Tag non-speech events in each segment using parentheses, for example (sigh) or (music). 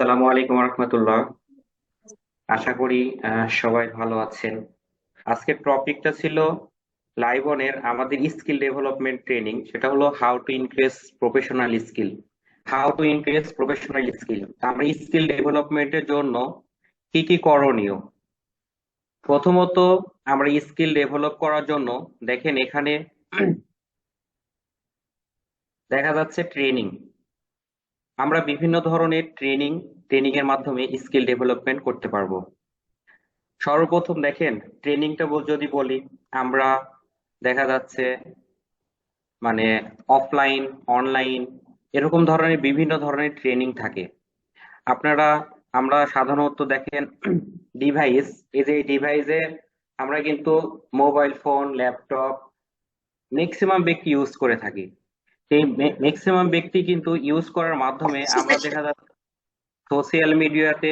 আসসালামু আলাইকুম রহমতুল্লাহ। আশা করি সবাই ভালো আছেন। আজকের টপিকটা ছিল লাইবনের আমাদের স্কিল ডেভেলপমেন্ট ট্রেনিং, সেটা হলো how to increase professional skill how to increase professional skill আমরা স্কিল ডেভেলপমেন্টের জন্য কি কি করণীয়? প্রথমত আমরা স্কিল ডেভেলপ করার জন্য, দেখেন এখানে দেখা যাচ্ছে ট্রেনিং আমরা বিভিন্ন ধরনের ট্রেনিং ট্রেনিং এর মাধ্যমে স্কিল ডেভেলপমেন্ট করতে পারব। সর্বপ্রথম দেখেন ট্রেনিংটা যদি বলি, আমরা দেখা যাচ্ছে মানে অফলাইন অনলাইন এরকম ধরনের বিভিন্ন ধরনের ট্রেনিং থাকে। আপনারা, আমরা সাধারণত দেখেন ডিভাইস এই যে ডিভাইসে আমরা কিন্তু মোবাইল ফোন ল্যাপটপ ম্যাক্সিমাম ব্যক্তি ইউজ করে থাকি। এই ম্যাক্সিমাম ব্যক্তি কিন্তু ইউজ করার মাধ্যমে (laughs) আমরা দেখা যাচ্ছে সোশ্যাল মিডিয়াতে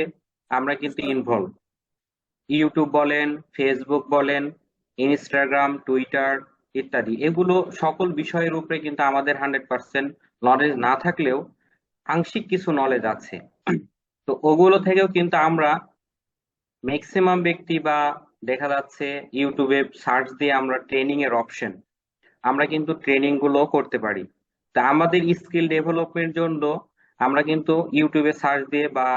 আমরা কিন্তু ইনভলভ ইউটিউব বলেন ফেসবুক বলেন ইনস্টাগ্রাম টুইটার ইত্যাদি। এগুলো সকল বিষয়ের উপরে কিন্তু আমাদের হান্ড্রেড পার্সেন্ট নলেজ না থাকলেও আংশিক কিছু নলেজ আছে। তো ওগুলো থেকেও কিন্তু আমরা ম্যাক্সিমাম ব্যক্তি বা দেখা যাচ্ছে ইউটিউবে সার্চ দিয়ে আমরা ট্রেনিং এর অপশন আমরা কিন্তু ট্রেনিংগুলো করতে পারি। তা আমাদের স্কিল ডেভেলপমেন্ট জন্য আমরা কিন্তু ইউটিউবে সার্চ দিয়ে বা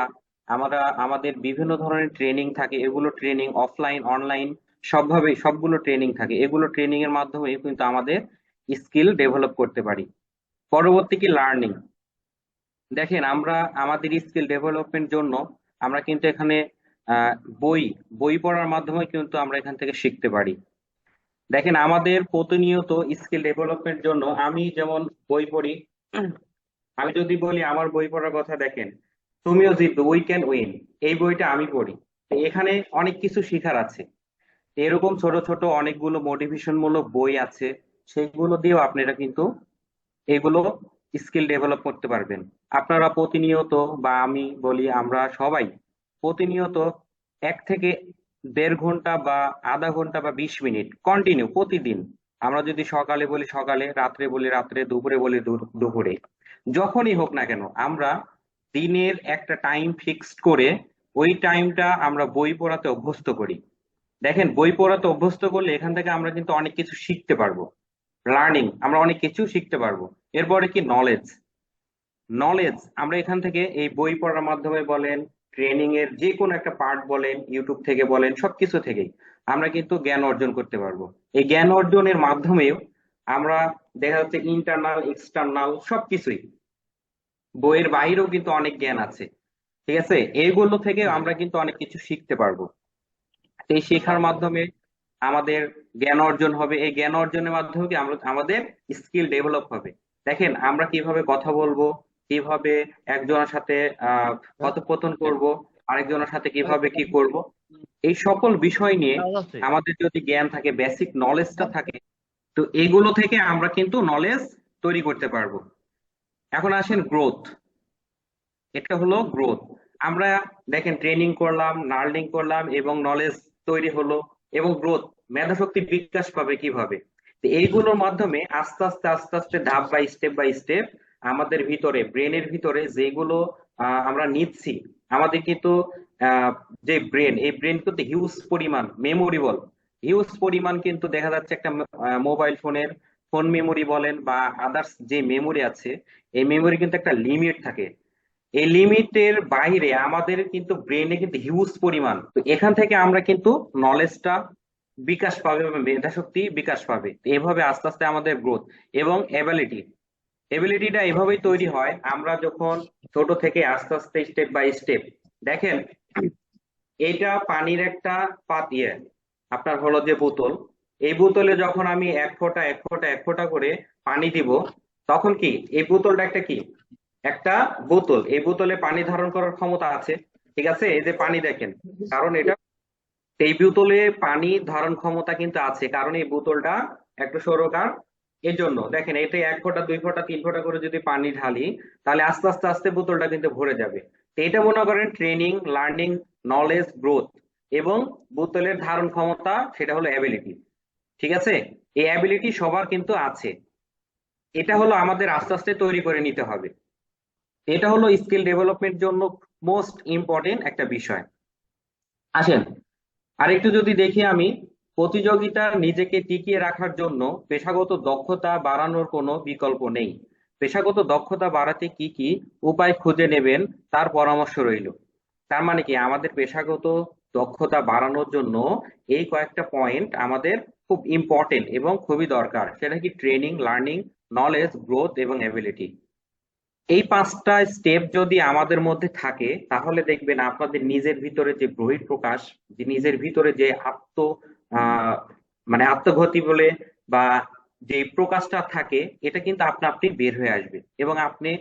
আমরা, আমাদের বিভিন্ন ধরনের ট্রেনিং থাকে, এগুলো ট্রেনিং অফলাইন অনলাইন সবভাবে সবগুলো ট্রেনিং থাকে। এগুলো ট্রেনিং এর মাধ্যমে কিন্তু আমাদের স্কিল ডেভেলপ করতে পারি। পরবর্তী কি লার্নিং দেখেন, আমরা, আমাদের স্কিল ডেভেলপমেন্ট জন্য আমরা কিন্তু এখানে বই বই পড়ার মাধ্যমে কিন্তু আমরা এখান থেকে শিখতে পারি। দেখেন, আমাদের প্রতিনিয়ত স্কিল ডেভেলপমেন্ট জন্য আমি যেমন বই পড়ি, আমি যদি বলি আমার বই পড়ার কথা দেখেন, তুমিও জিতবে উই ক্যান উইন এই বইটা আমি পড়ি। এখানে অনেক কিছু শিখার আছে। এরকম ছোট ছোট অনেকগুলো মোটিভেশন মূলক বই আছে সেইগুলো দিয়েও আপনারা কিন্তু এগুলো স্কিল ডেভেলপ করতে পারবেন। আপনারা প্রতিনিয়ত বা আমি বলি আমরা সবাই প্রতিনিয়ত এক থেকে দেড় ঘণ্টা বা আধা ঘণ্টা বা বিশ মিনিট কন্টিনিউ প্রতিদিন। আমরা যদি সকালে বলি সকালে, রাত্রে বলি রাত্রে, দুপুরে বলি দুপুরে। যখনই হোক না কেন, আমরা দিনের একটা টাইম ফিক্সড করে ওই টাইমটা আমরা বই পড়াতে অভ্যস্ত করি। দেখেন, বই পড়াতে অভ্যস্ত করলে এখান থেকে আমরা কিন্তু অনেক কিছু শিখতে পারব। লার্নিং আমরা অনেক কিছু শিখতে পারব। এরপরে কি? নলেজ নলেজ আমরা এখান থেকে এই বই পড়ার মাধ্যমে বলেন ট্রেনিং এর যে কোনো একটা পার্ট বলেন ইউটিউব থেকে বলেন, সবকিছু থেকেই আমরা কিন্তু জ্ঞান অর্জন করতে পারব। এই জ্ঞান অর্জনের মাধ্যমেও আমরা দেখা যাচ্ছে ইন্টারনাল এক্সটার্নাল সবকিছুই। বইয়ের বাইরেও কিন্তু অনেক জ্ঞান আছে, ঠিক আছে? এইগুলো থেকে আমরা কিন্তু অনেক কিছু শিখতে পারব। এই শেখার মাধ্যমে আমাদের জ্ঞান অর্জন হবে। এই জ্ঞান অর্জনের মাধ্যমে আমরা, আমাদের স্কিল ডেভেলপ হবে। দেখেন আমরা কীভাবে কথা বলব কীভাবে একজনের সাথে কথোপকথন করব আরেকজনের সাথে কীভাবে কি করব এই সকল বিষয় নিয়ে আমাদের যদি জ্ঞান থাকে বেসিক নলেজটা থাকে তো এগুলো থেকে আমরা কিন্তু নলেজ তৈরি করতে পারব। এখন আসেন গ্রোথ এটা হলো গ্রোথ আমরা দেখেন ট্রেনিং করলাম লার্নিং করলাম এবং নলেজ তৈরি হলো এবং গ্রোথ মেধাশক্তি বিকাশ পাবে কীভাবে? তো এইগুলোর মাধ্যমে আস্তে আস্তে আস্তে আস্তে ধাপ বাই স্টেপ বাই স্টেপ আমাদের ভিতরে, ব্রেনের ভিতরে যেগুলো আমরা নিচ্ছি, আমাদের কিন্তু যে ব্রেন, এই ব্রেন কিন্তু হিউজ পরিমাণ মেমোরি বল হিউজ পরিমাণ কিন্তু দেখা যাচ্ছে একটা মোবাইল ফোনের, ফোন মেমোরি বলেন বা আদার্স যে মেমোরি আছে, এই মেমোরি কিন্তু একটা লিমিট থাকে। এই লিমিটের বাইরে আমাদের কিন্তু ব্রেনে কিন্তু হিউজ পরিমাণ। তো এখান থেকে আমরা কিন্তু নলেজটা বিকাশ পাবে বা মেধাশক্তি বিকাশ পাবে। এভাবে আস্তে আস্তে আমাদের গ্রোথ এবং এবিলিটি এবিলিটিটা এভাবেই তৈরি হয়, আমরা যখন ছোট থেকে আস্তে আস্তে স্টেপ বাই স্টেপ দেখেন এটা পানির একটা পাত ইয়ে আপনার হলো যে বোতল, এই বোতলে যখন আমি এক ফোঁটা এক ফোঁটা এক ফোঁটা করে পানি দিব, তখন কি, এই বোতলটা একটা কি, একটা বোতল, এই বোতলে পানি ধারণ করার ক্ষমতা আছে, ঠিক আছে? এই যে পানি দেখেন, কারণ এটা, এই বোতলে পানি ধারণ ক্ষমতা কিন্তু আছে, কারণ এই বোতলটা একটা সৌরকার এর জন্য দেখেন এটা এক ফোঁটা, দুই ফোঁটা, তিন ফোঁটা করে যদি পানি ঢালি, তাহলে আস্তে আস্তে আস্তে বোতলটা কিন্তু ভরে যাবে। তো এটা মনে করেন ট্রেনিং লার্নিং নলেজ গ্রোথ এবং বোতলের ধারণ ক্ষমতা, সেটা হলো অ্যাবিলিটি ঠিক আছে? এই অ্যাবিলিটি সবার কিন্তু আছে। এটা হলো আমাদের আস্তে আস্তে তৈরি করে নিতে হবে। এটা হলো স্কিল ডেভেলপমেন্ট জন্য মোস্ট ইম্পর্টেন্ট একটা বিষয়। আসেন, আরেকটু যদি দেখি আমি প্রতিযোগিতা নিজেকে টিকিয়ে রাখার জন্য পেশাগত দক্ষতা বাড়ানোর কোনো বিকল্প নেই। পেশাগত দক্ষতা বাড়াতে কি কি উপায় খুঁজে নেবেন তার পরামর্শ রইল। তার মানে কি আমাদের পেশাগত দক্ষতা বাড়ানোর জন্য এই কয়েকটা পয়েন্ট আমাদের খুব ইম্পর্টেন্ট এবং খুবই দরকার। সেটা কি ট্রেনিং লার্নিং নলেজ গ্রোথ এবং এবিলিটি এই পাঁচটা স্টেপ যদি আমাদের মধ্যে থাকে, তাহলে দেখবেন আপনাদের নিজের ভিতরে যে বহিঃপ্রকাশ, যে নিজের ভিতরে যে আত্ম মানে আত্মঘাতী বলে বা যে প্রকাশটা থাকে, এটা কিন্তু আপনা আপনি বের হয়ে আসবে। এবং আপনি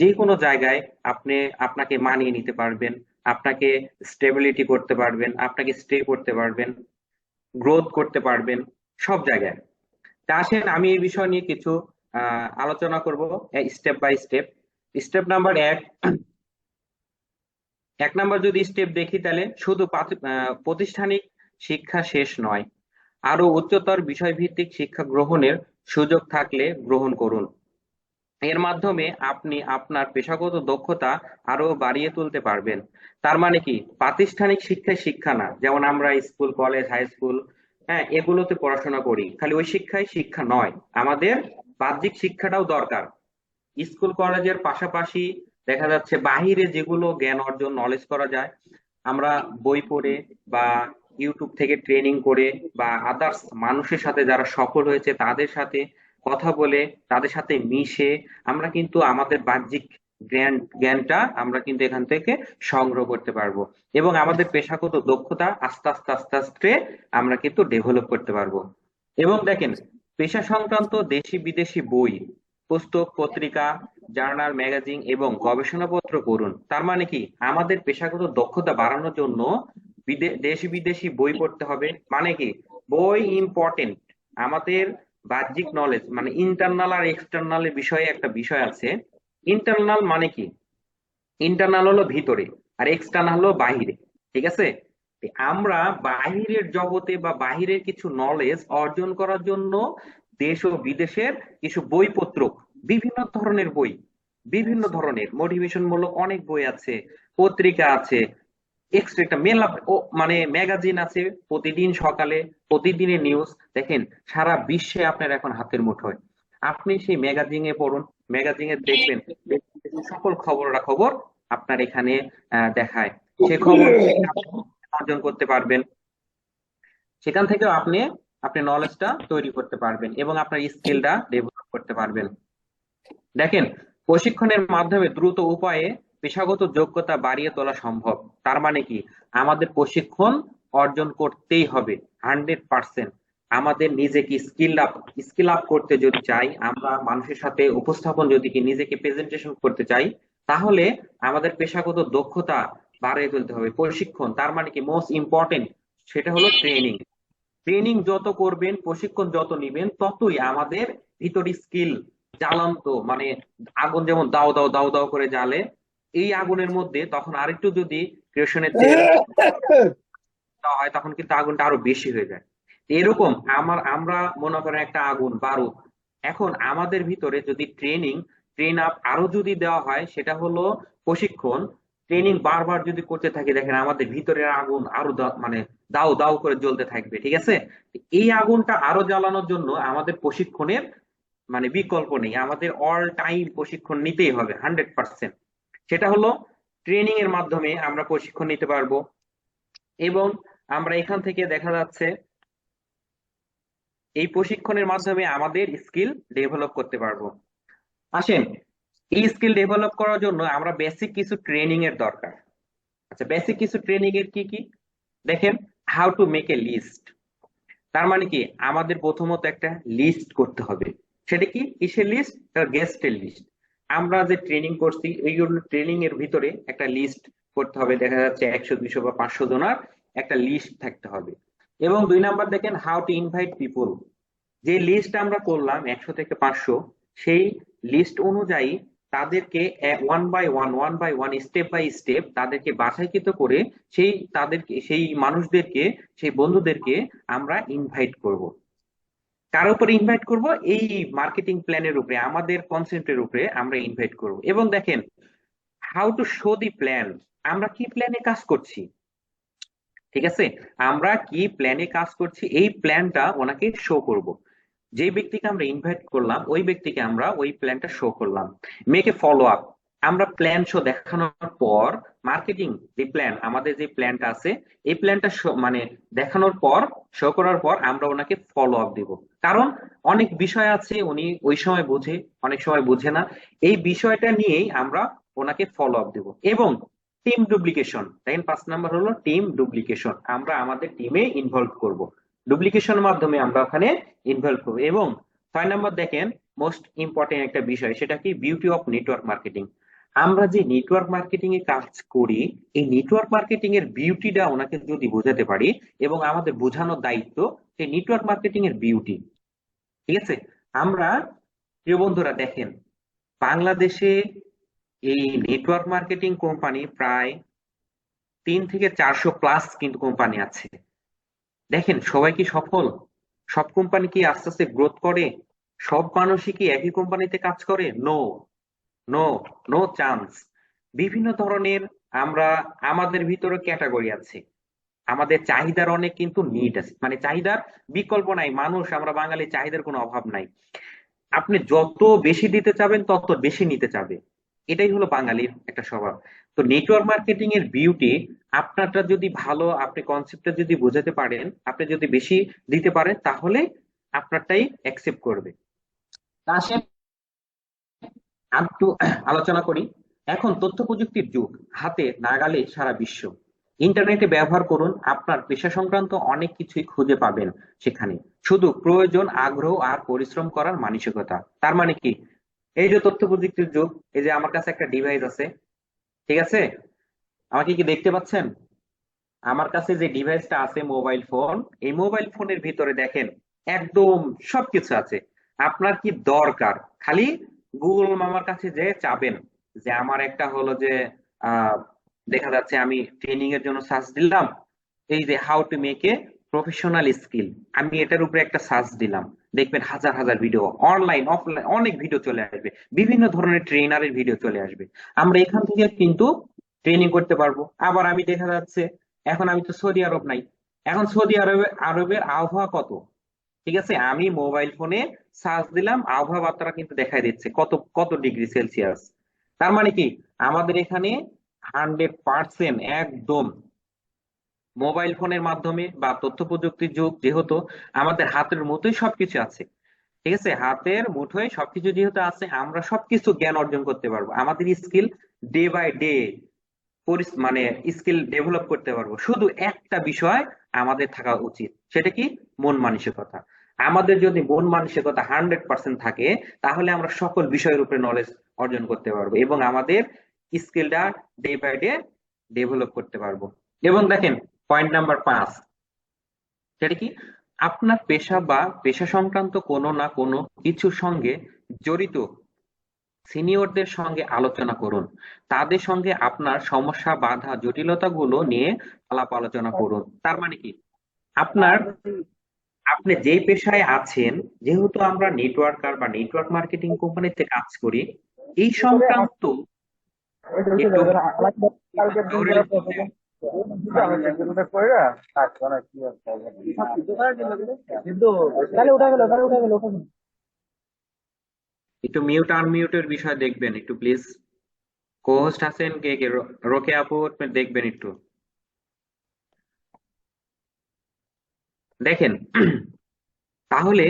যে কোনো জায়গায় আপনি আপনাকে মানিয়ে নিতে পারবেন, আপনাকে স্টেবিলিটি করতে পারবেন, আপনাকে স্টে করতে পারবেন গ্রোথ করতে পারবেন, সব জায়গায়। তা আসেন, আমি এই বিষয় নিয়ে কিছু আলোচনা করব step by step step number এক এক নাম্বার যদি স্টেপ দেখি তাহলে শুধু প্রাতিষ্ঠানিক শিক্ষা শেষ নয়। আরও উচ্চতর বিষয়ভিত্তিক শিক্ষা গ্রহণের সুযোগ থাকলে গ্রহণ করুন। এর মাধ্যমে আপনি আপনার পেশাগত দক্ষতা আরও বাড়িয়ে তুলতে পারবেন। তার মানে কি? প্রাতিষ্ঠানিক শিক্ষায় শিক্ষা না। যেমন আমরা স্কুল, কলেজ, হাই স্কুল হ্যাঁ এগুলোতে পড়াশোনা করি। খালি ওই শিক্ষায় শিক্ষা নয়। আমাদের বাহ্যিক শিক্ষাটাও দরকার। স্কুল, কলেজের পাশাপাশি দেখা যাচ্ছে বাহিরে যেগুলো জ্ঞান অর্জন নলেজ করা যায়, আমরা বই পড়ে বা ইউটিউব থেকে ট্রেনিং করে বা আদার্স মানুষের সাথে যারা সফল হয়েছে তাদের সাথে কথা বলে, তাদের সাথে মিশে আমরা কিন্তু আমাদের বাহ্যিক জ্ঞান, জ্ঞানটা আমরা কিন্তু এখান থেকে সংগ্রহ করতে পারব। এবং আমাদের পেশাগত দক্ষতা আস্তে আস্তে আস্তে আস্তে আমরা কিন্তু ডেভেলপ করতে পারব। এবং দেখেন, পেশা সংক্রান্ত দেশি বিদেশি বই, পুস্তক, পত্রিকা, জার্নাল, ম্যাগাজিন এবং গবেষণাপত্র পড়ুন। তার মানে কি? আমাদের পেশাগত দক্ষতা বাড়ানোর জন্য দেশি বিদেশি বই পড়তে হবে। মানে কি? বই ইম্পর্টেন্ট আমাদের বাহ্যিক নলেজ মানে ইন্টারনাল আর এক্সটার্নাল বিষয়ে একটা বিষয় আছে। ইন্টারনাল মানে কি? ইন্টারনাল হলো ভিতরে আর এক্সটার্নাল হলো বাহিরে। ঠিক আছে? আমরা বাহিরের জগতে বা বাহিরের কিছু নলেজ অর্জন করার জন্য দেশ ও বিদেশের কিছু বইপত্র, বিভিন্ন ধরনের বই, বিভিন্ন ধরনের। মোটিভেশন মূলক অনেক বই আছে, পত্রিকা আছে এক্সট্রা একটা মেলা ও মানে ম্যাগাজিন আছে, প্রতিদিন সকালে, প্রতিদিনের নিউজ দেখেন, সারা বিশ্বে আপনার এখন হাতের মুঠোয় আপনি সেই ম্যাগাজিনে পড়ুন ম্যাগাজিনে দেখবেন সকল খবরা খবর আপনার এখানে দেখায়। সে খবর অর্জন করতে পারবেন। সেখান থেকেও আপনি আপনি নলেজটা তৈরি করতে পারবেন এবং আপনার স্কিলটা ডেভেলপ করতে পারবেন। দেখেন, প্রশিক্ষণের মাধ্যমে দ্রুত উপায়ে পেশাগত যোগ্যতা বাড়িয়ে তোলা সম্ভব। তার মানে কি? আমাদের প্রশিক্ষণ অর্জন করতেই হবে, হান্ড্রেড পার্সেন্ট। আমাদের নিজেকে স্কিল আপ স্কিল আপ করতে যদি চাই, আমরা মানুষের সাথে উপস্থাপন যদি কি নিজেকে প্রেজেন্টেশন করতে চাই, তাহলে আমাদের পেশাগত দক্ষতা বাড়িয়ে তুলতে হবে, প্রশিক্ষণ। তার মানে কি? মোস্ট ইম্পর্টেন্ট সেটা হলো ট্রেনিং ট্রেনিং যত করবেন, প্রশিক্ষণ যত নিবেন, ততই আমাদের ভিতরে স্কিল জ্বালান্ত মানে আগুন যেমন দাও দাও দাও দাও করে জ্বালে এই আগুনের মধ্যে তখন আরেকটু যদি (laughs) দেওয়া হয় তখন কিন্তু আগুনটা আরও বেশি হয়ে যায়। এরকম আমার আমরা মনে করেন একটা আগুন বারুদ। এখন আমাদের ভিতরে যদি ট্রেনিং ট্রেন আপ আরও যদি দেওয়া হয় সেটা হলো প্রশিক্ষণ। ট্রেনিং বারবার যদি করতে থাকি দেখেন আমাদের ভিতরের আগুন আরও মানে দাও দাও করে জ্বলতে থাকবে ঠিক আছে? এই আগুনটা আরও জ্বালানোর জন্য আমাদের প্রশিক্ষণের মানে বিকল্প নেই। আমাদের অল টাইম প্রশিক্ষণ নিতেই হবে হান্ড্রেড পার্সেন্ট সেটা হলো ট্রেনিং এর মাধ্যমে আমরা প্রশিক্ষণ নিতে পারব এবং আমরা এখান থেকে দেখা যাচ্ছে এই প্রশিক্ষণের মাধ্যমে আমাদের স্কিল ডেভেলপ করতে পারব। আসেন, এই স্কিল ডেভেলপ করার জন্য আমরা বেসিক কিছু ট্রেনিং এর দরকার। আচ্ছা বেসিক কিছু ট্রেনিং এর কি কি? দেখেন how to make a list তার মানে কি? আমাদের প্রথমত একটা লিস্ট করতে হবে। সেটা কি? কিসের লিস্ট গেস্টের লিস্ট আমরা যে ট্রেনিং করছি এইগুলো ট্রেনিং এর ভিতরে একটা লিস্ট করতে হবে। দেখা যাচ্ছে একশো দুইশো বা পাঁচশো জনার একটা লিস্ট থাকতে হবে। এবং দুই নাম্বার দেখেন হাউ টু ইনভাইট পিপল যে লিস্ট আমরা করলাম, একশো থেকে পাঁচশো, সেই লিস্ট অনুযায়ী তাদেরকে one by one one by one step by step তাদেরকে বাছাইকৃত করে সেই তাদেরকে, সেই মানুষদেরকে, সেই বন্ধুদেরকে আমরা ইনভাইট করব। কার উপরে ইনভাইট করব? এই মার্কেটিং প্ল্যানের উপরে, আমাদের কনসেপ্টের উপরে আমরা ইনভাইট করব। এবং দেখেন how to show the plan আমরা কি প্ল্যানে কাজ করছি? ঠিক আছে? আমরা কি প্ল্যানে কাজ করছি? এই প্ল্যানটা ওনাকে শো করব। যে ব্যক্তিকে আমরা ইনভাইট করলাম, ওই ব্যক্তিকে আমরা ওই প্ল্যানটা শো করলাম। মেকে ফলো আপ আমরা প্ল্যান শো দেখানোর পর মার্কেটিং যে প্ল্যান আমাদের যে প্ল্যানটা আছে, এই প্ল্যানটা মানে দেখানোর পর শো করার পর আমরা ওনাকে ফলো আপ দিব। কারণ অনেক বিষয় আছে, উনি ওই সময় বোঝে, অনেক সময় বোঝে না। এই বিষয়টা নিয়েই আমরা ওনাকে ফলো আপ দিব। এবং টিম ডুপ্লিকেশন দেখেন পাঁচ নাম্বার হলো টিম ডুপ্লিকেশন আমরা আমাদের টিমে ইনভলভ করব। ডুপ্লিকেশনের মাধ্যমে আমরা ওখানে ইনভলভ করব। এবং ছয় নাম্বার দেখেন মোস্ট ইম্পর্টেন্ট একটা বিষয়, সেটা কি? বিউটি অফ নেটওয়ার্ক মার্কেটিং আমরা যে নেটওয়ার্ক মার্কেটিং এ কাজ করি, এই নেটওয়ার্ক মার্কেটিং এর বিউটিটা ওনাকে যদি বোঝাতে পারি এবং আমাদের বোঝানোর দায়িত্ব, সেই নেটওয়ার্ক মার্কেটিং এর বিউটি ঠিক আছে? আমরা, প্রিয় বন্ধুরা, দেখেন, বাংলাদেশে এই নেটওয়ার্ক মার্কেটিং কোম্পানি প্রায় তিন থেকে চারশো প্লাস কিন্তু কোম্পানি আছে। দেখেন, সবাই কি সফল? সব কোম্পানি কি আস্তে আস্তে গ্রোথ করে? সব মানুষই কি একই কোম্পানিতে কাজ করে? নো নো নো চান্স বিভিন্ন ধরনের আমরা আমাদের ভিতরে ক্যাটাগরি আছে। আমাদের চাহিদার অনেক কিন্তু নিড আছে। মানে চাহিদার বিকল্প নাই। মানুষ, আমরা বাঙালি, চাহিদার কোনো অভাব নাই। আপনি যত বেশি দিতে চাবেন, তত বেশি নিতে চাবে। এটাই হলো বাঙালির একটা স্বভাব। তো নেটওয়ার্ক মার্কেটিং এর বিউটি আপনারটা যদি ভালো, আপনি কনসেপ্টটা যদি বোঝাতে পারেন, আপনি যদি বেশি দিতে পারেন, তাহলে আপনারটাই অ্যাকসেপ্ট করবে। আসেন একটু আলোচনা করি। এখন তথ্য প্রযুক্তির যুগ, হাতে নাগালে সারা বিশ্ব। ইন্টারনেটে ব্যবহার করুন, আপনার পেশা সংক্রান্ত অনেক কিছুই খুঁজে পাবেন সেখানে। শুধু প্রয়োজন, আগ্রহ আর পরিশ্রম করার মানসিকতা। তার মানে কি? এই যে তথ্য প্রযুক্তির যুগ, এই যে আমার কাছে একটা ডিভাইস আছে, ঠিক আছে? আমাকে কি দেখতে পাচ্ছেন? আমার কাছে যে ডিভাইসটা আছে মোবাইল ফোন এই মোবাইল ফোনের ভিতরে দেখেন, একদম সবকিছু আছে। আপনার কি দরকার? খালি গুগল মামার কাছে যে চাবেন যে আমার একটা হলো যে দেখা যাচ্ছে আমি ট্রেনিং এর জন্য সার্চ দিলাম, এই যে how to make a professional skill আমি এটার উপরে একটা সার্চ দিলাম, দেখবেন হাজার হাজার ভিডিও অনলাইন অফলাইন অনেক ভিডিও চলে আসবে, বিভিন্ন ধরনের ট্রেনারের ভিডিও চলে আসবে, আমরা এখান থেকে কিন্তু ট্রেনিং করতে পারব, আবার আমি দেখা যাচ্ছে, এখন আমি তো সৌদি আরব নাই, এখন সৌদি আরবে, আরবের আবহাওয়া কত? ঠিক আছে? আমি মোবাইল ফোনে সার্চ দিলাম, আবহাওয়া বার্তাটা কিন্তু দেখাই দিচ্ছে, কত কত ডিগ্রি সেলসিয়াস তার মানে কি? আমাদের এখানে হান্ড্রেড পার্সেন্ট একদম মোবাইল ফোনের মাধ্যমে বা তথ্য প্রযুক্তির যুগ যেহেতু আমাদের হাতের মতোই সবকিছু আছে। ঠিক আছে? হাতের মুঠোয় সবকিছু যেহেতু আছে, আমরা সবকিছু জ্ঞান অর্জন করতে পারব। আমাদের স্কিল ডে বাই ডে মানে স্কিল ডেভেলপ করতে পারব। শুধু একটা বিষয় আমাদের থাকা উচিত। সেটা কি? মন মানসিকতা। আমাদের যদি মন মানসিকতা হান্ড্রেড পার্সেন্ট থাকে, তাহলে আমরা সকল বিষয়ের উপরে নলেজ অর্জন করতে পারব এবং আমাদের স্কিলটা ডে বাই ডে ডেভেলপ করতে পারব। এবং দেখেন পয়েন্ট নাম্বার পাঁচ। সেটা কি? আপনার পেশা বা পেশা সংক্রান্ত কোনো না কোনো কিছুর সঙ্গে জড়িত সিনিয়রদের সঙ্গে আলোচনা করুন। তাদের সঙ্গে আপনার সমস্যা বাধা জটিলতাগুলো নিয়ে আলাপ আলোচনা করুন। তার মানে কি? আপনার আপনি যে পেশায় আছেন যেহেতু আমরা নেটওয়ার্কার বা নেটওয়ার্ক মার্কেটিং কোম্পানিতে কাজ করি এই সংক্রান্ত একটু মিউট আনমিউটের বিষয় দেখবেন একটু প্লিজ কোহোস্ট আছেন কে কে? রোকে আপু, দেখবেন একটু। দেখেন, তাহলে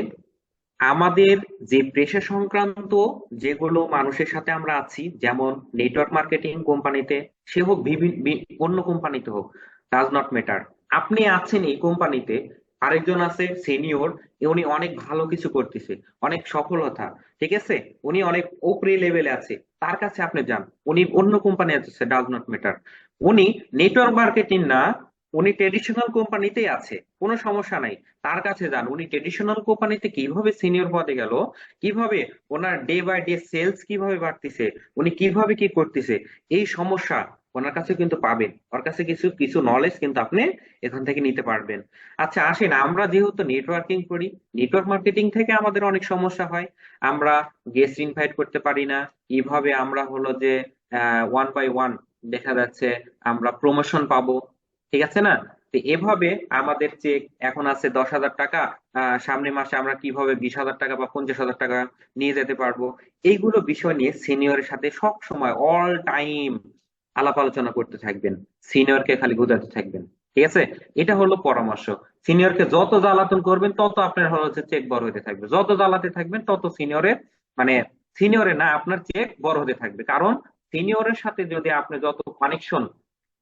আমাদের যে পেশা সংক্রান্ত যেগুলো মানুষের সাথে আমরা আছি, যেমন নেটওয়ার্ক মার্কেটিং কোম্পানিতে, সে হোক বিভিন্ন অন্য কোম্পানিতে হোক ডাজ নট ম্যাটার আপনি আছেন এই কোম্পানিতে আরেকজন আছে সিনিয়র উনি অনেক ভালো কিছু করতেছে, অনেক সফলতা, ঠিক আছে? উনি অনেক উপরে লেভেলে আছে, তার কাছে আপনি যান, উনি অন্য কোম্পানি আছে ডাজ নট ম্যাটার উনি নেটওয়ার্ক মার্কেটিং না, উনি ট্রেডিশনাল কোম্পানিতেই আছে, কোনো সমস্যা নাই, তার কাছে যান, উনি ট্রেডিশনাল কোম্পানিতে কীভাবে সিনিয়র পদে গেল, কীভাবে ওনার ডে বাই ডে সেলস কীভাবে বাড়তেছে, উনি কীভাবে কি করতেছে, এই সমস্যা ওনার কাছে কিন্তু পাবেন। ওর কাছে কিছু কিছু নলেজ কিন্তু আপনি এখান থেকে নিতে পারবেন। আচ্ছা আসেন, আমরা যেহেতু নেটওয়ার্কিং করি নেটওয়ার্ক মার্কেটিং থেকে আমাদের অনেক সমস্যা হয়। আমরা গেস্ট ইনভাইট করতে পারি না। কীভাবে আমরা হলো যে ওয়ান বাই ওয়ান দেখা যাচ্ছে আমরা প্রমোশন পাবো। ঠিক আছে না? তো এভাবে আমাদের চেক এখন আছে দশ হাজার টাকা সামনের মাসে আমরা কীভাবে বিশ হাজার টাকা বা পঞ্চাশ হাজার টাকা নিয়ে যেতে পারব? এইগুলো বিষয় নিয়ে সিনিয়রের সাথে সব সময় অল টাইম আলাপ আলোচনা করতে থাকবেন, সিনিয়রকে খালি বোঝাতে থাকবেন, ঠিক আছে? এটা হলো পরামর্শ। সিনিয়রকে যত জ্বালাতন করবেন, তত আপনার হচ্ছে চেক বড় হতে থাকবে। যত জ্বালাতে থাকবেন, তত সিনিয়রের মানে সিনিয়রের না, আপনার চেক বড় হতে থাকবে। কারণ সিনিয়রের সাথে যদি আপনি যত কানেকশন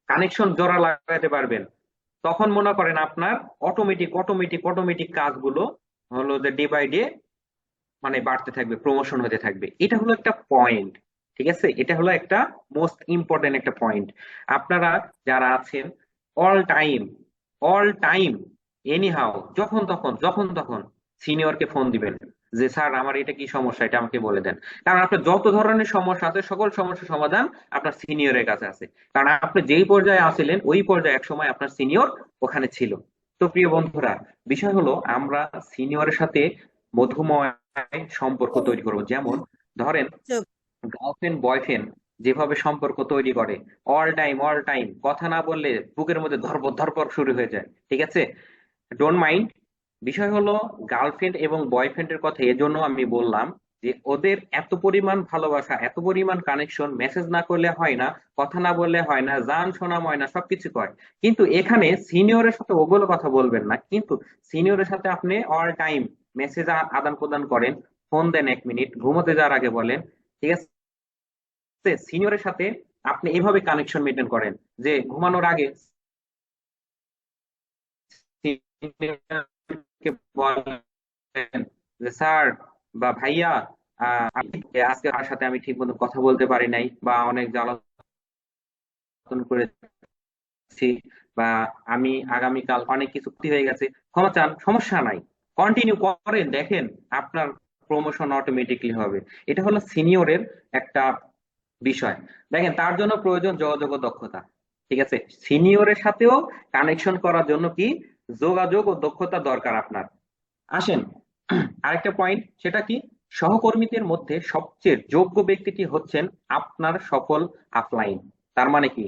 কানেকশন জোড়া লাগাতে পারবেন, তখন মনে করেন আপনার অটোমেটিক অটোমেটিক অটোমেটিক কাজগুলো হলো যে ডে বাই ডে মানে বাড়তে থাকবে প্রমোশন হতে থাকবে। এটা হলো একটা পয়েন্ট ঠিক আছে? এটা হলো একটা মোস্ট ইম্পর্টেন্ট একটা পয়েন্ট আপনারা যারা আছেন all time all time anyhow যখন তখন যখন তখন সিনিয়রকে ফোন দিবেন যে, স্যার, আমার এটা কি সমস্যা? এটা আমাকে বলে দেন। কারণ আপনার যত ধরনের সমস্যা আছে, সকল সমস্যার সমাধান আপনার সিনিয়রের কাছে আছে। কারণ আপনি যেই পর্যায়ে আছিলেন, ওই পর্যায়ে এক সময় আপনার সিনিয়র ওখানে ছিল। তো প্রিয় বন্ধুরা, বিষয় হলো আমরা সিনিয়রের সাথে মধুময় সম্পর্ক তৈরি করব। যেমন, ধরেন গার্লফ্রেন্ড বয়ফ্রেন্ড যেভাবে সম্পর্ক তৈরি করে অল টাইম অল টাইম কথা না বললে বুকের মধ্যে ধরপর ধরপর শুরু হয়ে যায়, ঠিক আছে? ডোন্ট মাইন্ড বিষয় হলো গার্লফ্রেন্ড এবং বয়ফ্রেন্ডের কথা এজন্য আমি বললাম যে ওদের এত পরিমাণ ভালোবাসা, এত পরিমাণ কানেকশন মেসেজ না করলে হয় না, কথা না বললে হয় না, জান, শোনা হয় না সবকিছু করে। কিন্তু এখানে সিনিয়রের সাথে ওগুলো কথা বলবেন না, কিন্তু সিনিয়রের সাথে আপনি অল টাইম মেসেজ আদান প্রদান করেন ফোন দেন এক মিনিট ঘুমোতে যাওয়ার আগে বলেন, ঠিক আছে? সিনিয়রের সাথে আপনি এভাবে কানেকশন মেনটেন করেন যে ঘুমানোর আগে স্যার বা ভাইয়া আজকে আপনার সাথে আমি ঠিক মতো কথা বলতে পারি নাই বা অনেক জ্বালাতন করেছি বা আমি আগামীকাল অনেক কিছু ক্ষতি হয়ে গেছে, ক্ষমা চান, সমস্যা নাই। কন্টিনিউ করেন, দেখেন আপনার প্রমোশন অটোমেটিকলি হবে। এটা হলো সিনিয়রের একটা বিষয়। দেখেন, তার জন্য প্রয়োজন যোগাযোগ দক্ষতা, ঠিক আছে? সিনিয়রের সাথেও কানেকশন করার জন্য কি? যোগাযোগ ও দক্ষতা দরকার আপনার। আসেন, আরেকটা পয়েন্ট সেটা কি? সহকর্মীদের মধ্যে সবচেয়ে যোগ্য ব্যক্তিটি হচ্ছেন আপনার সফল আপলাইন তার মানে কি?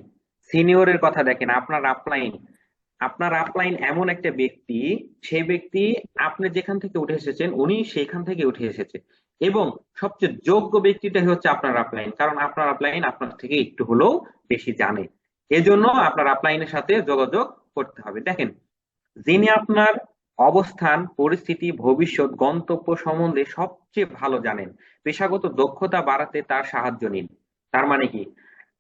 সিনিয়রের কথা দেখেন, আপনার আপলাইন আপনার আপলাইন এমন একটা ব্যক্তি, সে ব্যক্তি আপনি যেখান থেকে উঠে এসেছেন, উনি সেখান থেকে উঠে এসেছে। এবং সবচেয়ে যোগ্য ব্যক্তিটাই হচ্ছে আপনার আপলাইন কারণ আপনার আপলাইন আপনার থেকে একটু হলেও বেশি জানে। এজন্য আপনার আপলাইনের সাথে যোগাযোগ করতে হবে। দেখেন, যিনি আপনার অবস্থান, পরিস্থিতি, ভবিষ্যৎ, গন্তব্য সম্বন্ধে সবচেয়ে ভালো জানেন, পেশাগত দক্ষতা বাড়াতে তার সাহায্য নিন। তার মানে কি?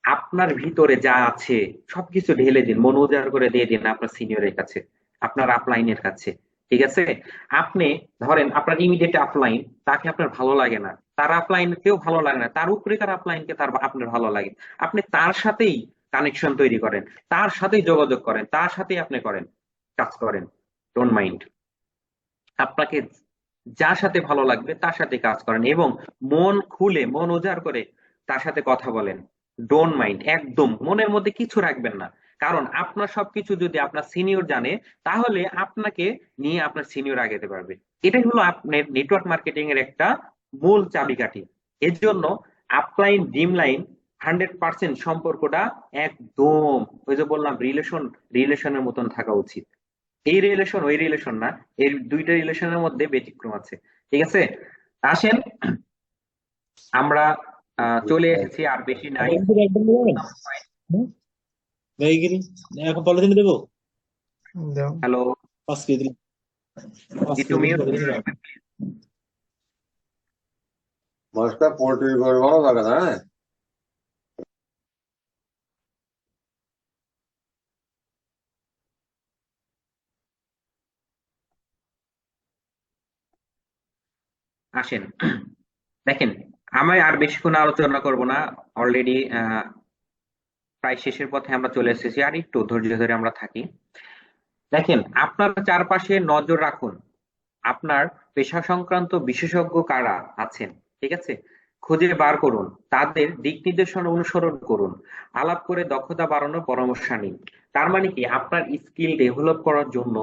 আপনার ভিতরে যা আছে, সবকিছু ঢেলে দিন, মন উজাড় করে দিয়ে দিন আপনার সিনিয়রের কাছে, আপনার আপলাইনের কাছে। ঠিক আছে? আপনি ধরেন আপনার ইমিডিয়েট আপলাইন তাকে আপনার ভালো লাগে না। তার আপলাইন কেউ ভালো লাগে না। তার উপরেকার আপলাইনকে তার আপনার ভালো লাগে। আপনি তার সাথেই কানেকশন তৈরি করেন। তার সাথেই যোগাযোগ করেন। তার সাথেই আপনি করেন। কাজ করেন। ডোন্ট মাইন্ড আপনাকে যার সাথে ভালো লাগবে তার সাথে কাজ করেন এবং মন খুলে, মন উজাড় করে তার সাথে কথা বলেন। ডোন্ট মাইন্ড একদম। মনের মধ্যে কিছু রাখবেন না। কারণ আপনার সবকিছু যদি আপনার সিনিয়র জানে তাহলে আপনাকে নিয়ে আপনার সিনিয়র আগাতে পারবে। এটাই হলো আপনার নেটওয়ার্ক মার্কেটিং এর একটা মূল চাবিকাঠি। এর জন্য আপলাইন ডিম লাইন হান্ড্রেড পার্সেন্ট সম্পর্কটা একদম ওই যে বললাম রিলেশন রিলেশনের মতন থাকা উচিত। এই রিলেশন ওই রিলেশন না এই দুইটা রিলেশনের মধ্যে ব্যতিক্রম আছে। ঠিক আছে? আসেন আমরা আহ, চলে এসেছি আর বেশি নাই। এখন পলিথিন দেবো হ্যালো কেজি দিলাম। মাছটা পোল্ট্রি করে ভালো লাগে না আসেন দেখেন আমি আর বেশিক্ষণ আলোচনা করব না অলরেডি প্রায় শেষের পথে আমরা চলে এসেছি আর একটু ধৈর্য ধরে আমরা থাকি। দেখেন, আপনার চারপাশে নজর রাখুন, আপনার পেশা সংক্রান্ত বিশেষজ্ঞ কারা আছেন, ঠিক আছে? খুঁজে বার করুন, তাদের দিক নির্দেশনা অনুসরণ করুন, আলাপ করে দক্ষতা বাড়ানোর পরামর্শ নিন। তার মানে কি? আপনার স্কিল ডেভেলপ করার জন্য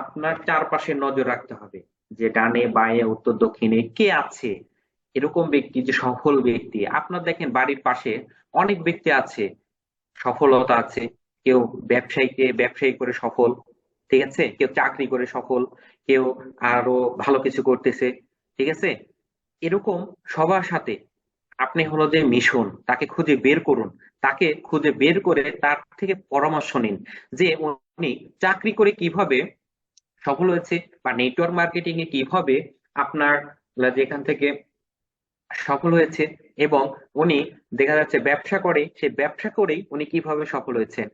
আপনার চারপাশে নজর রাখতে হবে, যে ডানে, বাঁয়ে, উত্তর, দক্ষিণে কে আছে? এরকম ব্যক্তি, যে সফল ব্যক্তি। আপনার দেখেন, বাড়ির পাশে অনেক ব্যক্তি আছে সফলতা আছে। কেউ ব্যবসায়ীকে ব্যবসায়ী করে সফল, ঠিক আছে? কেউ চাকরি করে সফল, কেউ আরও ভালো কিছু করতেছে, ঠিক আছে? এরকম সবার সাথে আপনি হলো যে মিশন, তাকে খুঁজে বের করুন, তাকে খুঁজে বের করে তার থেকে পরামর্শ নিন যে উনি চাকরি করে কীভাবে সফল হয়েছে বা নেটওয়ার্ক মার্কেটিং এ কীভাবে আপনার, যেখান থেকে সফল হয়েছে এবং উনি দেখা যাচ্ছে ব্যবসা করে, সেই ব্যবসা করেই উনি কীভাবে সফল হয়েছেন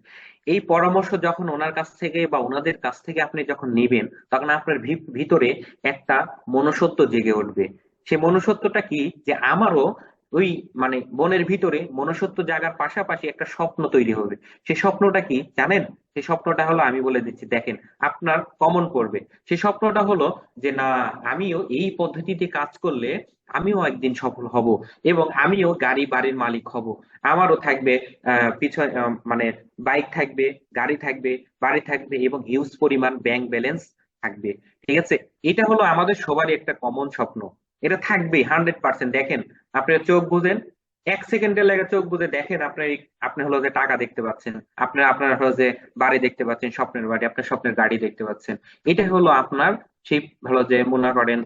এই পরামর্শ যখন ওনার কাছ থেকে বা ওনাদের কাছ থেকে আপনি যখন নেবেন, তখন আপনার ভিতরে একটা মনুষ্যত্ব জেগে উঠবে। সেই মনুষ্যত্বটা কি? যে আমারও ওই মানে মনের ভিতরে মনুষ্যত্ব জাগার পাশাপাশি একটা স্বপ্ন তৈরি হবে। সে স্বপ্নটা কি? জানেন? সেই স্বপ্নটা হলো, আমি বলে দিচ্ছি, দেখেন, আপনার কমন করবে সেই স্বপ্নটা হলো যে, না, আমিও এই পদ্ধতিতে কাজ করলে আমিও একদিন সফল হব এবং আমিও গাড়ি বাড়ির মালিক হব। আমারও থাকবে পিছনে মানে বাইক থাকবে, গাড়ি থাকবে, বাড়ি থাকবে এবং হিউজ পরিমাণ ব্যাংক ব্যালেন্স থাকবে। ঠিক আছে? এটা হলো আমাদের সবারই একটা কমন স্বপ্ন। এটা থাকবেই হান্ড্রেড পার্সেন্ট দেখেন আপনি চোখ বুঝেন এক সেকেন্ডের লাগে চোখ বুঝে দেখেন আপনি আপনি হলো যে টাকা দেখতে পাচ্ছেন, আপনার আপনার হলো যে বাড়ি দেখতে পাচ্ছেন, স্বপ্নের বাড়ি, আপনার স্বপ্নের গাড়ি দেখতে পাচ্ছেন। এটা হলো আপনার সেই, হলো যে মনে করেন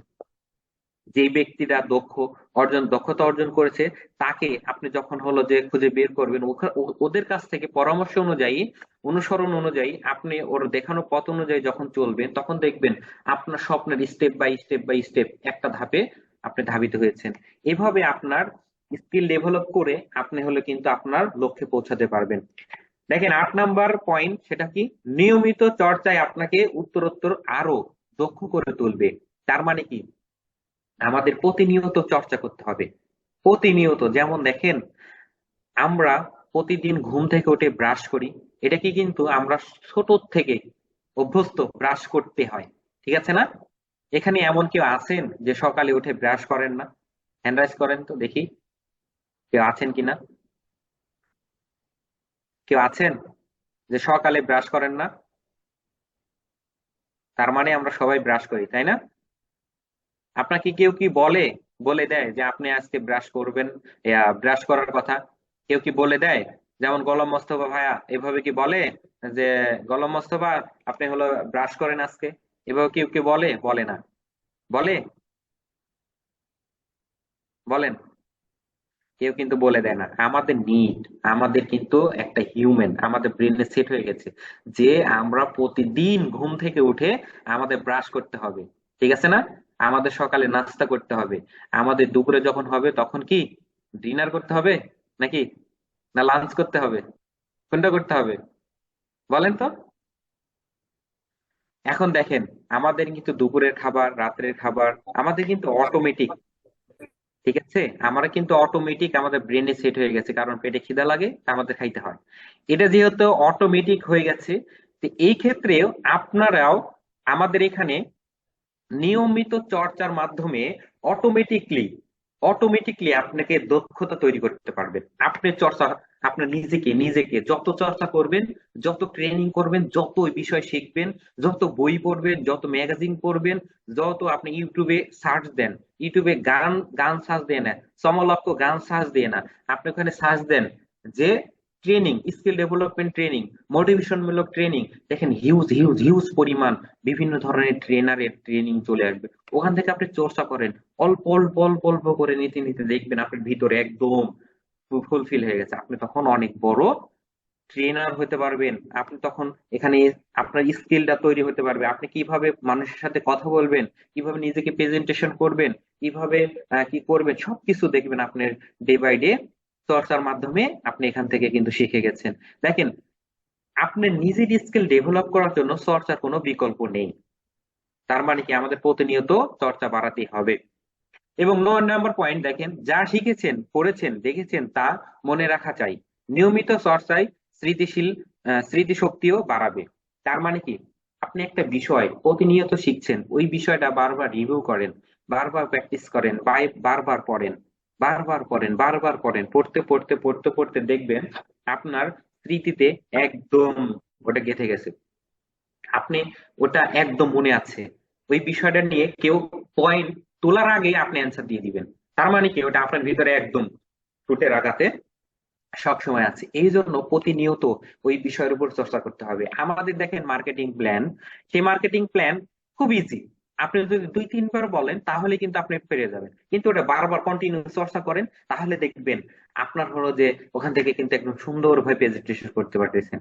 যে ব্যক্তিরা দক্ষ, অর্জন, দক্ষতা অর্জন করেছে, তাকে আপনি যখন হলো যে খুঁজে বের করবেন ওদের কাছ থেকে পরামর্শ অনুযায়ী, অনুসরণ অনুযায়ী আপনি ওর দেখানো পথ অনুযায়ী যখন চলবেন, তখন দেখবেন আপনার স্বপ্নের step by step by step একটা ধাপে আপনি ধাবিত হয়েছেন। এভাবে আপনার স্কিল ডেভেলপ করে আপনি হলে কিন্তু আপনার লক্ষ্যে পৌঁছাতে পারবেন। দেখেন, আট নাম্বার পয়েন্ট সেটা কি? নিয়মিত চর্চায় আপনাকে উত্তরোত্তর আরও দক্ষ করে তুলবে। তার মানে কি? আমাদের প্রতিনিয়ত চর্চা করতে হবে। প্রতিনিয়ত, যেমন দেখেন, আমরা প্রতিদিন ঘুম থেকে উঠে ব্রাশ করি। এটা কি কিন্তু আমরা ছোট থেকে অভ্যস্ত ব্রাশ করতে হয়। ঠিক আছে না? এখানে এমন কেউ আছেন যে সকালে উঠে ব্রাশ করেন না? হ্যান্ড রাইজ করেন তো, দেখি। কেউ আছেন কিনা কেউ আছেন যে সকালে ব্রাশ করেন না? তার মানে আমরা সবাই ব্রাশ করি, তাই না? আপনাকে কেউ কি বলে বলে দেয় যে আপনি আজকে ব্রাশ করবেন? ব্রাশ করার কথা। কেউ কি বলে দেয়? যেমন গোলাম মোস্তফা ভাইয়া, এভাবে কি বলে যে, গোলাম মোস্তফা, আপনি হলো ব্রাশ করেন আজকে? এভাবে কেউ কি বলে? বলে না। বলে? বলেন। কেউ কিন্তু বলে দেয় না। আমাদের নিড আমাদের কিন্তু একটা হিউম্যান আমাদের ব্রেনে সেট হয়ে গেছে যে আমরা প্রতিদিন ঘুম থেকে উঠে আমাদের ব্রাশ করতে হবে। ঠিক আছে না? আমাদের সকালে নাস্তা করতে হবে। আমাদের দুপুরে যখন হবে, তখন কি ডিনার করতে হবে নাকি না লাঞ্চ করতে হবে? কোনটা করতে হবে? বলেন তো। এখন দেখেন, আমাদের কিন্তু দুপুরের খাবার রাত্রের খাবার, আমাদের কিন্তু অটোমেটিক ঠিক আছে? আমরা কিন্তু অটোমেটিক আমাদের ব্রেনে সেট হয়ে গেছে, কারণ পেটে খিদা লাগে আমাদের খাইতে হয়। এটা যেহেতু অটোমেটিক হয়ে গেছে, তো এই ক্ষেত্রেও আপনারাও আমাদের এখানে নিয়মিত চর্চার মাধ্যমে অটোমেটিকলি অটোমেটিকলি আপনাকে দক্ষতা তৈরি করতে পারবেন আপনি চর্চা আপনার নিজেকে নিজেকে যত চর্চা করবেন, যত ট্রেনিং করবেন, যত বিষয় শিখবেন, যত বই পড়বেন, যত ম্যাগাজিন পড়বেন, যত আপনি ইউটিউবে সার্চ দেন, ইউটিউবে গান গান সার্চ দিয়ে না, সমলক্ষ গান সার্চ দিয়ে না। আপনি ওখানে সার্চ দেন যে ট্রেনিং স্কিল ডেভেলপমেন্ট ট্রেনিং মোটিভেশনমূলক ট্রেনিং দেখেন হিউজ হিউজ হিউজ পরিমাণ বিভিন্ন ধরনের ট্রেনারের ট্রেনিং চলে আসবে। ওখান থেকে আপনি চর্চা করেন, অল্প অল্প অল্প অল্প করে নিতে নিতে দেখবেন আপনার ভিতরে একদম ফুলফিল হয়ে গেছে। আপনি তখন অনেক বড় ট্রেনার হতে পারবেন। আপনি তখন এখানে আপনার স্কিলটা তৈরি হতে পারবে। আপনি কীভাবে মানুষের সাথে কথা বলবেন, কীভাবে নিজেকে প্রেজেন্টেশন করবেন, কীভাবে কি করবেন, সবকিছু দেখবেন আপনার ডে বাই ডে চর্চার মাধ্যমে আপনি এখান থেকে কিন্তু শিখে গেছেন। দেখেন, আপনি নিজের স্কিল ডেভেলপ করার জন্য চর্চার কোনো বিকল্প নেই। তার মানে কি আমাদের প্রতিনিয়ত চর্চা বাড়াতেই হবে। এবং নয় নাম্বার পয়েন্ট দেখেন, যা শিখেছেন পড়েছেন দেখেছেন, তা মনে রাখা চাই। নিয়মিত চর্চায় স্মৃতিশীল স্মৃতিশক্তিও বাড়াবে। তার মানে কি? আপনি একটা বিষয় প্রতিনিয়ত শিখছেন, ওই বিষয়টা বারবার রিভিউ করেন, বারবার প্র্যাকটিস করেন বারবার পড়েন। বারবার পড়েন বারবার পড়েন পড়তে পড়তে পড়তে পড়তে দেখবেন আপনার স্মৃতিতে একদম ওটা গেঁথে গেছে। আপনি ওটা একদম মনে আছে। ওই বিষয়টা নিয়ে কেউ পয়েন্ট তোলার আগে আপনি অ্যান্সার দিয়ে দিবেন। তার মানে কি? ওটা আপনার ভিতরে একদম ফুটে রাখাতে সবসময় আছে। এই জন্য প্রতিনিয়ত ওই বিষয়ের উপর চর্চা করতে হবে। আমাদের দেখেন মার্কেটিং প্ল্যান সেই মার্কেটিং প্ল্যান খুব ইজি আপনি যদি দুই, তিনবার বলেন, তাহলে কিন্তু আপনি পেরে যাবেন। কিন্তু ওটা বারবার কন্টিনিউ চর্চা করেন, তাহলে দেখবেন আপনার হলো যে ওখান থেকে কিন্তু একদম সুন্দরভাবে প্রেজেন্টেশন করতে পারতেছেন।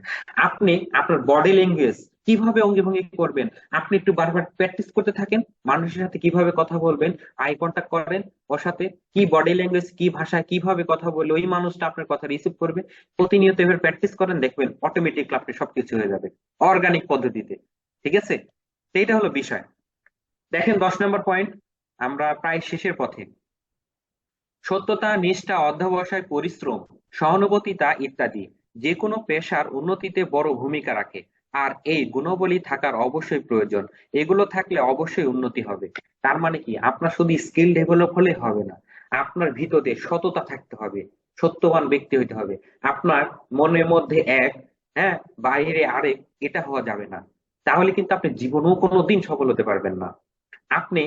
আপনি আপনার বডি ল্যাঙ্গুয়েজ কীভাবে অঙ্গি ভঙ্গি করবেন, আপনি একটু বারবার প্র্যাকটিস করতে থাকেন, মানুষের সাথে কীভাবে কথা বলবেন আই কন্টাক্ট করেন ওর সাথে, কি বডি ল্যাঙ্গুয়েজ কি ভাষায় কীভাবে কথা বললে ওই মানুষটা আপনার কথা রিসিভ করবে, প্রতিনিয়ত এভাবে প্র্যাকটিস করেন, দেখবেন অটোমেটিকলি আপনি সবকিছু হয়ে যাবে অর্গানিক পদ্ধতিতে। ঠিক আছে? তো এইটা হলো বিষয়। দেখেন দশ নম্বর পয়েন্ট আমরা প্রায় শেষের পথে। সত্যতা, নিষ্ঠা, অধ্যবসায়, পরিশ্রম, সহানুভূতিতা ইত্যাদি যে কোনো পেশার উন্নতিতে বড় ভূমিকা রাখে। আর এই গুণাবলী থাকার অবশ্যই প্রয়োজন। এগুলো থাকলে অবশ্যই উন্নতি হবে। তার মানে কি? আপনার শুধু স্কিল ডেভেলপ হলে হবে না। আপনার ভিতরে সততা থাকতে হবে। সত্যবান ব্যক্তি হইতে হবে। আপনার মনের মধ্যে এক হ্যাঁ বাইরে আরেক, এটা হওয়া যাবে না। তাহলে কিন্তু আপনি জীবনেও কোনোদিন সফল হতে পারবেন না। আপনি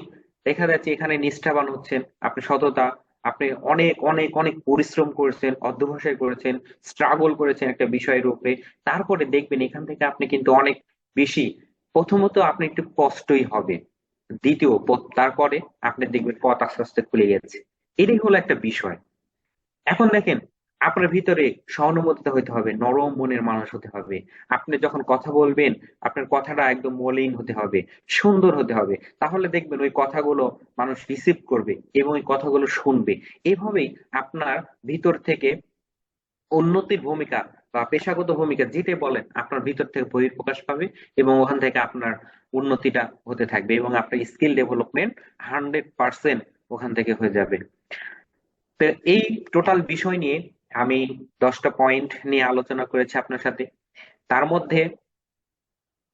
দেখা যাচ্ছে এখানে নিষ্ঠাবান হচ্ছেন, আপনি সততা, আপনি অনেক অনেক অনেক পরিশ্রম করেছেন, অধ্যবসায় করেছেন স্ট্রাগল করেছেন একটা বিষয়ের উপরে। তারপরে দেখবেন এখান থেকে আপনি কিন্তু অনেক বেশি। প্রথমত আপনি একটু কষ্টই হবে দ্বিতীয় তারপরে আপনি দেখবেন পথ আস্তে আস্তে খুলে গেছে। এটাই হলো একটা বিষয়। এখন দেখেন আপনার ভিতরে সহানুভূতিতা হতে হবে, নরম মনের মানুষ হতে হবে। আপনি যখন কথা বলবেন, আপনার কথাটা একদম মলিন হতে হবে, সুন্দর হতে হবে। তাহলে দেখবেন ওই কথাগুলো মানুষ রিসিভ করবে এবং ওই কথাগুলো শুনবে। এভাবেই আপনার ভিতর থেকে উন্নতির ভূমিকা বা পেশাগত ভূমিকা যেটাই বলেন, আপনার ভিতর থেকে বহিঃপ্রকাশ পাবে এবং ওখান থেকে আপনার উন্নতিটা হতে থাকবে এবং আপনার স্কিল ডেভেলপমেন্ট হান্ড্রেড পার্সেন্ট ওখান থেকে হয়ে যাবে। তো এই টোটাল বিষয় নিয়ে আমি দশটা পয়েন্ট নিয়ে আলোচনা করেছি আপনার সাথে। তার মধ্যে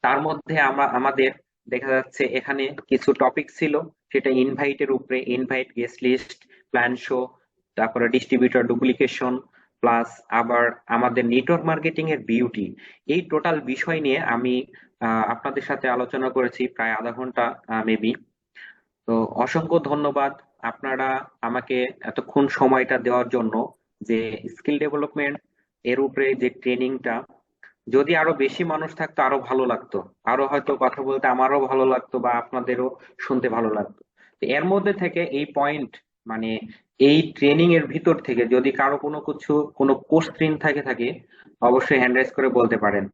তার মধ্যে আমরা আমাদের দেখা যাচ্ছে এখানে কিছু টপিক ছিল, সেটা ইনভাইটের উপরে invite guest list plan show তারপরে ডিস্ট্রিবিউটর ডুপ্লিকেশন প্লাস আবার আমাদের নেটওয়ার্ক মার্কেটিং এর বিউটি এই টোটাল বিষয় নিয়ে আমি আপনাদের সাথে আলোচনা করেছি প্রায় আধা ঘণ্টা মেবি তো অসংখ্য ধন্যবাদ আপনারা আমাকে এতক্ষণ সময়টা দেওয়ার জন্য। যে স্কিল ডেভেলপমেন্ট এর উপরে যে ট্রেনিংটা যদি আরও বেশি মানুষ থাকতো, আরও ভালো লাগতো। আরও হয়তো কথা বলতে আমারও ভালো লাগতো বা আপনাদেরও শুনতে ভালো লাগতো। এর মধ্যে থেকে এই পয়েন্ট মানে এই ট্রেনিং এর ভিতর থেকে যদি কারও কোনো কিছু, কোনো কোশ্চিন থাকে থাকে, অবশ্যই হ্যান্ড রাইজ করে বলতে পারেন।